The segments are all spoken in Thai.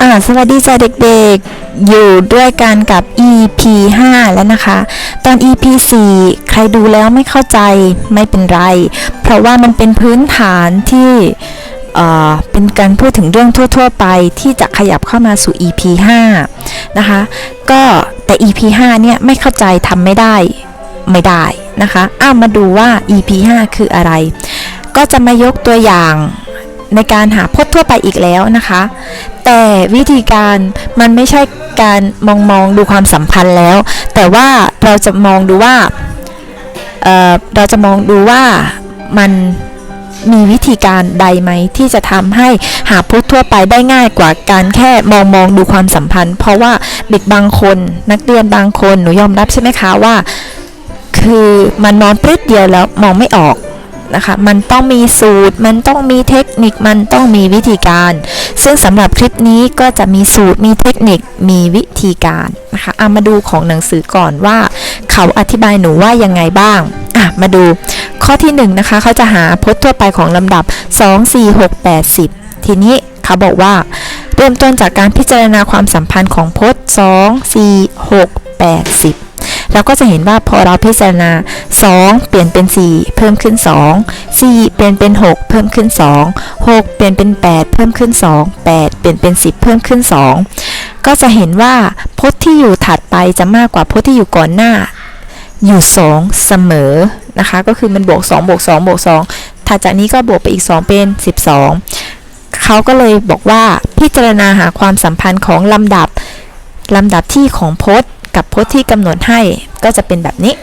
อ่าสวัสดีจ้าเด็กๆ อยู่ด้วยกันกับ EP 5 แล้วนะคะ ตอน EP 4 ใครดูแล้วไม่เข้าใจไม่เป็นไร เพราะว่ามันเป็นพื้นฐานที่เป็นการพูดถึงเรื่องทั่ว ๆ ไปที่จะขยับเข้ามาสู่ EP 5 นะคะ ก็แต่ EP 5 เนี่ยไม่เข้าใจทำไม่ได้ไม่ได้นะคะอ้ามาดูว่า EP 5 คืออะไร ก็จะมายกตัวอย่าง ในการหาพจน์ทั่วไปอีกแล้วนะคะ แต่วิธีการมันไม่ใช่การมองมองดูความสัมพันธ์แล้ว แต่ว่าเราจะมองดูว่าเเราจะมองดูว่ามันมีวิธีการใดไหมที่จะทำให้หาพจน์ทั่วไปได้ง่ายกว่าการแค่มองมองดูความสัมพันธ์ เพราะว่าเด็กบางคนนักเรียนบางคนหนูยอมรับใช่ไหมคะว่า คือมันนอนปริดเดียวแล้วมองไม่ออก นะคะ มันต้องมีสูตร มันต้องมีเทคนิค มันต้องมีวิธีการ ซึ่งสำหรับคลิปนี้ก็จะมีสูตร มีเทคนิค มีวิธีการนะคะเอามาดูของหนังสือก่อนว่า เขาอธิบายหนูว่ายังไงบ้างอะมาดูข้อที่1นงนะคะเขาจะหาพจน์ทั่วไปของลำดับ 2 4 6 8 10 ทีนี้เขาบอกว่า เริ่มต้นจากการพิจารณาความสัมพันธ์ของพจน์ 2 4 6 8 10 เราก็จะเห็นว่าพอเราพิจารณา 2 เปลี่ยนเป็น 4 เพิ่มขึ้น 2 4 เปลี่ยนเป็น 6 เพิ่มขึ้น 2 6 เปลี่ยนเป็น 8 เพิ่มขึ้น 2 8 เปลี่ยนเป็น 10 เพิ่มขึ้น 2 ก็จะเห็นว่าพจน์ที่อยู่ถัดไปจะมากกว่าพจน์ที่อยู่ก่อนหน้า อยู่ 2 เสมอนะคะ ก็คือมันบวก2บวก2บวก2ถัดจากนี้ก็บวกไปอีก 2 เป็น 12 เขาก็เลยบอกว่าพิจารณาหาความสัมพันธ์ของลำดับลำดับที่ของพจน์ กับพจน์ที่กำหนดให้ก็จะเป็นแบบนี้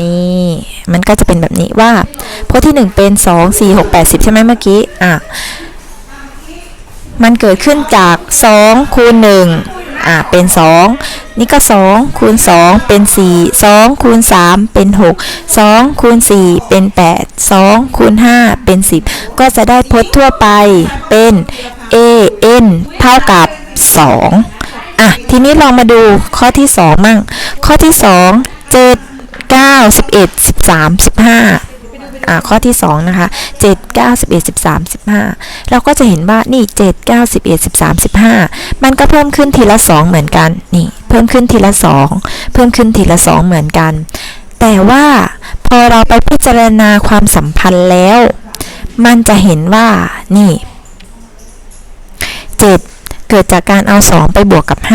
นี่มันก็จะเป็นแบบนี้ว่าพจน์ที่ 1 เป็น 2 4 6 8 10 ใช่ไหมเมื่อกี้ อะ มันเกิดขึ้นจาก 2 คูณ 1 อะ เป็น 2 นี่ก็ 2 คูณ 2 เป็น 4 2 คูณ 3 เป็น 6 2 คูณ 4 เป็น 8 2 คูณ 5 เป็น 10 ก็จะได้พจน์ทั่วไปเป็น a n เท่ากับ 2 อะ ทีนี้ลองมาดูข้อที่2มั่ง ข้อที่ 2 7 9 11 13 15อะข้อที่ 2 นะคะ 7 9 11 13 15 เราก็จะเห็นว่านี่ 7 9 11 13 15 มันก็เพิ่มขึ้นทีละ 2 เหมือนกัน นี่ เพิ่มขึ้นทีละ 2 เพิ่มขึ้นทีละ 2 เหมือนกัน แต่ว่าพอเราไปพิจารณาความสัมพันธ์แล้ว มันจะเห็นว่านี่ 7 เกิดจากการเอา 2 ไปบวกกับ 5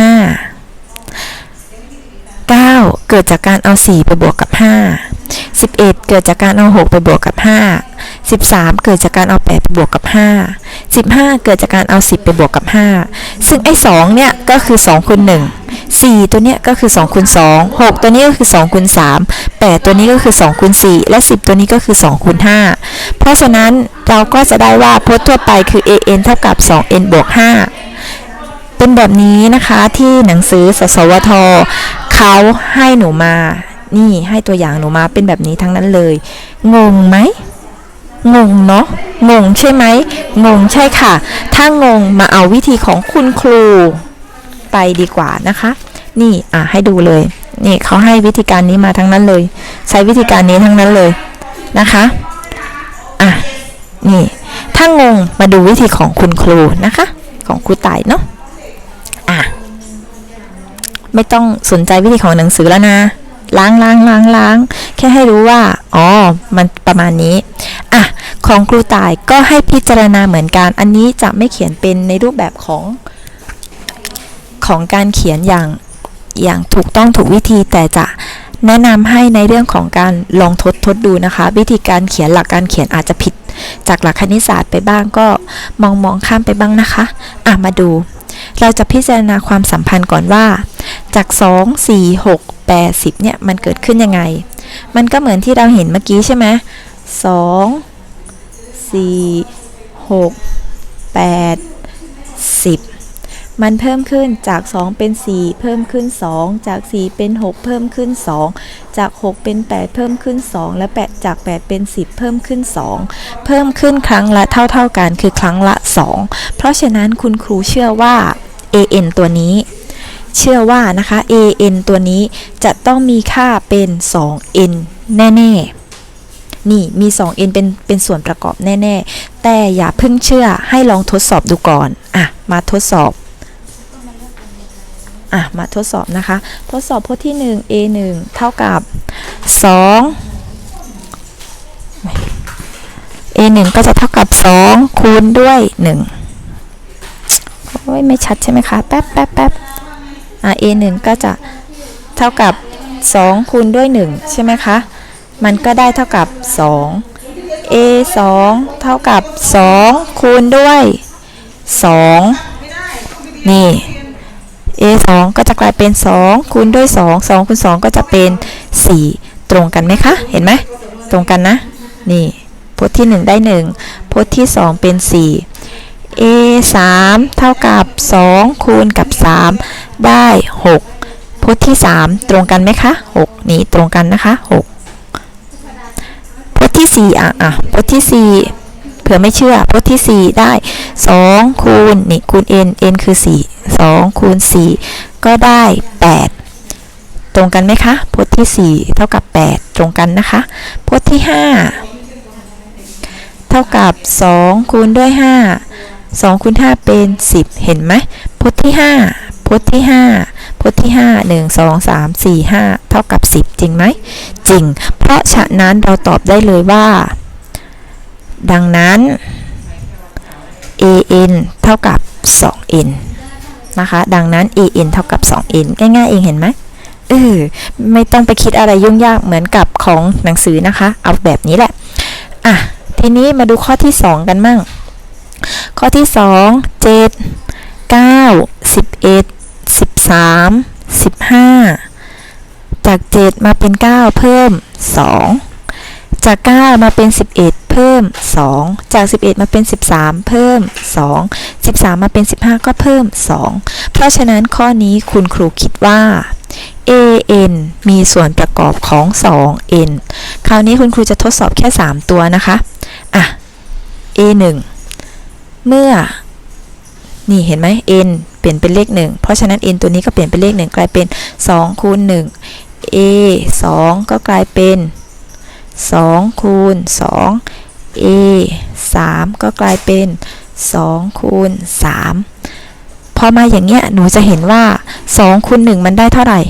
9 เกิดจากการเอา 4 ไปบวกกับ 5 11 เกิดจากการเอา 6 ไปบวกกับ 5 13 เกิดจากการเอา 8 ไปบวกกับ 5 15 เกิดจากการเอา 10 ไปบวกกับ 5 ซึ่งไอ้ 2 เนี่ย ก็คือ 2คูณ1 4 ตัวเนี้ยก็คือ2คูณ2 6 ตัวนี้ก็คือ2คูณ3 8 ตัวนี้ก็คือ2คูณ4และ 10 ตัวนี้ก็คือ2คูณ5เพราะฉะนั้นเราก็จะได้ว่าพจน์ทั่วไปคือ an เท่ากับ 2n บวก5 เป็นแบบนี้นะคะที่หนังสือสสวทเขาให้หนูมา นี่ให้ตัวอย่างหนูมาเป็นแบบนี้ทั้งนั้นเลย งงไหมงงเนาะงงใช่ไหมงงใช่ค่ะ ถ้างงมาเอาวิธีของคุณครูไปดีกว่านะคะ นี่อะให้ดูเลย นี่เขาให้วิธีการนี้มาทั้งนั้นเลย ใช้วิธีการนี้ทั้งนั้นเลยนะคะอะนี่ถ้างงมาดูวิธีของคุณครูนะคะ ของครูต่ายเนาะอะ ไม่ต้องสนใจวิธีของหนังสือแล้วนะล้างล้างล้างล้างแค่ให้รู้ว่า อ๋อ มันประมาณนี้ อะ ของครูต่ายก็ให้พิจารณาเหมือนกัน อันนี้จะไม่เขียนเป็นในรูปแบบของ ของการเขียนอย่าง อย่างถูกต้องถูกวิธี แต่จะแนะนำให้ในเรื่องของการลองทดทดดูนะคะ วิธีการเขียนหลักการเขียนอาจจะผิด จากหลักคณิตศาสตร์ไปบ้างก็มองมองข้ามไปบ้างนะคะ อะ มาดู เราจะพิจารณาความสัมพันธ์ก่อนว่า จาก 2 4 6 8 10เนี่ยมันเกิดขึ้นยังไง มันก็เหมือนที่เราเห็นเมื่อกี้ใช่ไหม2 4 6 8 10มันเพิ่มขึ้นจาก 2 เป็น 4 เพิ่มขึ้น 2 จาก 4 เป็น 6 เพิ่มขึ้น 2 จาก 6 เป็น 8 เพิ่มขึ้น 2 และ 8 จาก 8 เป็น 10 เพิ่มขึ้น 2 เพิ่มขึ้นครั้งละเท่าๆกันคือครั้งละ 2 เพราะฉะนั้นคุณครูเชื่อว่า an ตัวนี้ เชื่อว่านะคะ an ตัวนี้จะต้องมีค่าเป็น 2n แน่ๆ นี่มี 2n เป็นเป็นส่วนประกอบแน่ๆ แต่อย่าเพิ่งเชื่อให้ลองทดสอบดูก่อน อะ มาทดสอบ อะ มาทดสอบนะคะ ทดสอบพจน์ที่ 1 a 1เท่ากับ 2 a 1ก็จะเท่ากับ 2 คูณด้วย 1โอ้ยไม่ชัดใช่ไหมคะ แป๊บแป๊บแป๊บ a 1ก็จะเท่ากับ 2 คูณด้วย 1 ใช่ไหมคะ มันก็ได้เท่ากับ 2 a 2เท่ากับ 2 คูณด้วย 2 นี่ a 2ก็จะกลายเป็น 2 คูณด้วย 2 2คูณ2 ก็จะเป็น 4 ตรงกันไหมคะ เห็นไหม ตรงกันนะ นี่พจน์ที่ 1 ได้ 1พจน์ที่ 2 เป็น 4 a 3 เท่ากับ 2 คูณกับ 3 ได้ 6 พจน์ที่ 3 ตรงกันไหมคะ 6 นี่ตรงกันนะคะ 6 พจน์ที่ 4 อะอะพจน์ที่ 4 เผื่อไม่เชื่อ พจน์ที่ 4 ได้ 2 คูณ นี่ คูณ n n คือ 4 2 คูณ 4 ก็ได้ 8ตรงกันไหมคะพจน์ที่ 4 เท่ากับ 8 ตรงกันนะคะพจน์ที่ 5 เท่ากับ 2 คูณด้วย 5 2คูณ5เป็น 10 เห็นไหมพจน์ที่ 5พจน์ที่ 5พจน์ที่ 5 1 2 3 4 5 เท่ากับ 10 จริงไหม จริง เพราะฉะนั้นเราตอบได้เลยว่า ดังนั้น an เท่ากับ 2n นะคะ ดังนั้น an เท่ากับ 2n ง่ายๆ เองเห็นไหมเออไม่ต้องไปคิดอะไรยุ่งยากเหมือนกับของหนังสือนะคะ เอาแบบนี้แหละ อะ ทีนี้มาดูข้อที่ 2 กันมั่ง ข้อที่ 2 7 9 11 13 15 จาก 7 มาเป็น 9 เพิ่ม 2 จาก 9 มาเป็น 11 เพิ่ม 2 จาก 11 มาเป็น 13 เพิ่ม 2 13 มาเป็น 15 ก็เพิ่ม 2 เพราะฉะนั้นข้อนี้คุณครูคิดว่า an มีส่วนประกอบของ 2n คราวนี้คุณครูจะทดสอบแค่ 3 ตัวนะคะ อะ a 1 เมื่อ นี่เห็นไหม n เปลี่ยนเป็นเลข 1 เพราะฉะนั้น n ตัวนี้ก็เปลี่ยนเป็นเลข 1 กลายเป็น2คูณ1 a 2 ก็กลายเป็น2คูณ2 a 3 ก็กลายเป็น2คูณ3พอมาอย่างเงี้ยหนูจะเห็นว่า2คูณ1มันได้เท่าไหร่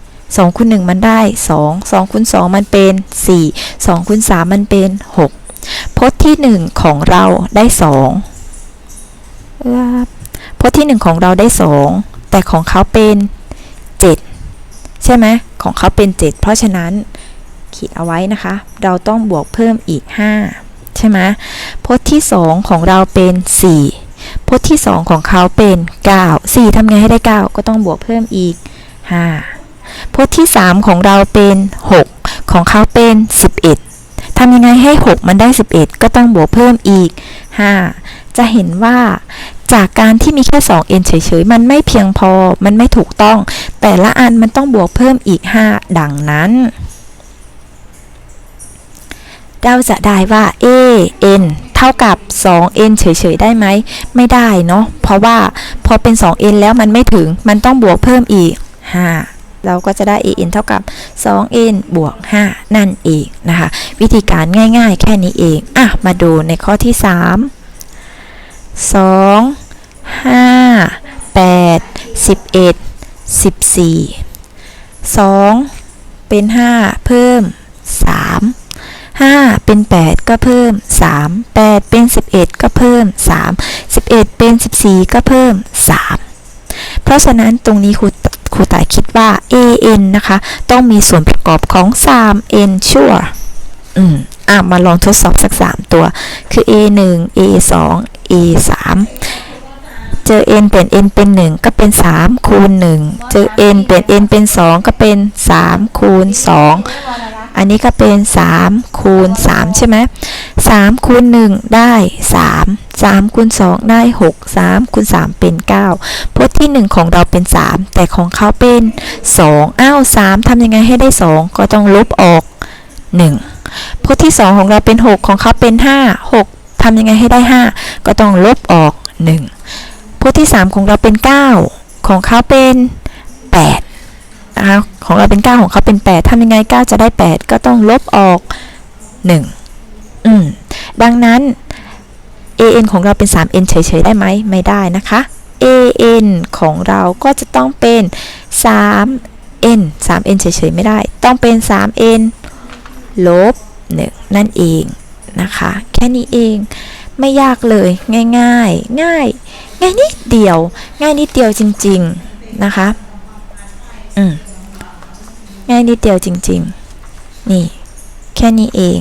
2คูณ1มันได้2 2คูณ2มันเป็น 4 2คูณ3มันเป็น 6พจน์ที่ 1 ของเราได้2เอื้อ พจน์ที่ 1 ของเราได้ 2 แต่ของเขาเป็น 7 ใช่ไหมของเขาเป็น 7 เพราะฉะนั้นขีดเอาไว้นะคะ เราต้องบวกเพิ่มอีก 5 ใช่ไหมพจน์ที่ 2 ของเราเป็น 4 พจน์ที่ 2 ของเขาเป็น 9 4ทำไงให้ได้ 9 ก็ต้องบวกเพิ่มอีก 5 พจน์ที่ 3 ของเราเป็น 6 ของเขาเป็น 11ทำยังไงให้ 6 มันได้ 11 ก็ต้องบวกเพิ่มอีก 5 จะเห็นว่าจากการที่มีแค่ 2n เฉยๆ มันไม่เพียงพอ มันไม่ถูกต้อง แต่ละอันมันต้องบวกเพิ่มอีก 5 ดังนั้น เราจะได้ว่า a n เท่ากับ 2n เฉยๆ ได้ไหม ไม่ได้เนาะ เพราะว่าพอเป็น 2n แล้วมันไม่ถึง มันต้องบวกเพิ่มอีก 5เราก็จะได้ an เท่ากับ 2n บวก 5 นั่นเองนะคะ วิธีการง่ายๆ แค่นี้เอง อะ มาดูในข้อที่ 3 2 5 8 11 14 2เป็น5เพิ่ม3 5เป็น8ก็เพิ่ม3 8เป็น11ก็เพิ่ม3 11เป็น14ก็เพิ่ม3เพราะฉะนั้นตรงนี้ครูครูต่ายคิดว่า an นะคะ ต้องมีส่วนประกอบของ 3n ชั่วอืมอะมาลองทดสอบสัก 3 ตัว คือ a 1 a 2 a 3เจอ n เปลี่ยน n เป็น 1 ก็เป็น 3 คูณ 1 เจอ n เปลี่ยน n เป็น 2 ก็เป็น 3 คูณ 2 อันนี้ก็เป็น 3 คูณ 3 ใช่ไหม3คูณ 1 ได้ 3 3คูณ2ได้ 6 3คูณ3เป็น 9พจน์ที่ 1 ของเราเป็น 3 แต่ของเขาเป็น 2 อ้าว 3ทำยังไงให้ได้ 2 ก็ต้องลบออก 1พจน์ที่ 2 ของเราเป็น 6 ของเขาเป็น 5 6 ทำยังไงให้ได้ 5 ก็ต้องลบออก 1พจน์ที่ 3 ของเราเป็น 9 ของเขาเป็น8นะคะของเราเป็น 9 ของเขาเป็น 8ทำยังไง 9 จะได้ 8 ก็ต้องลบออก 1 อืม ดังนั้น an ของเราเป็น 3n เฉยๆ ได้ไหม ไม่ได้นะคะ an ของเราก็จะต้องเป็น 3n 3n เฉยๆ ไม่ได้ ต้องเป็น 3n ลบ1นั่นเองนะคะ ค่นี้เอง ไม่ยากเลย ง่ายง่ายง่ายง่ายนิดเดียว ง่ายนิดเดียวจริง ๆนะคะ อืมง่ายนิดเดียวจริง ๆ นี่ แค่นี้เอง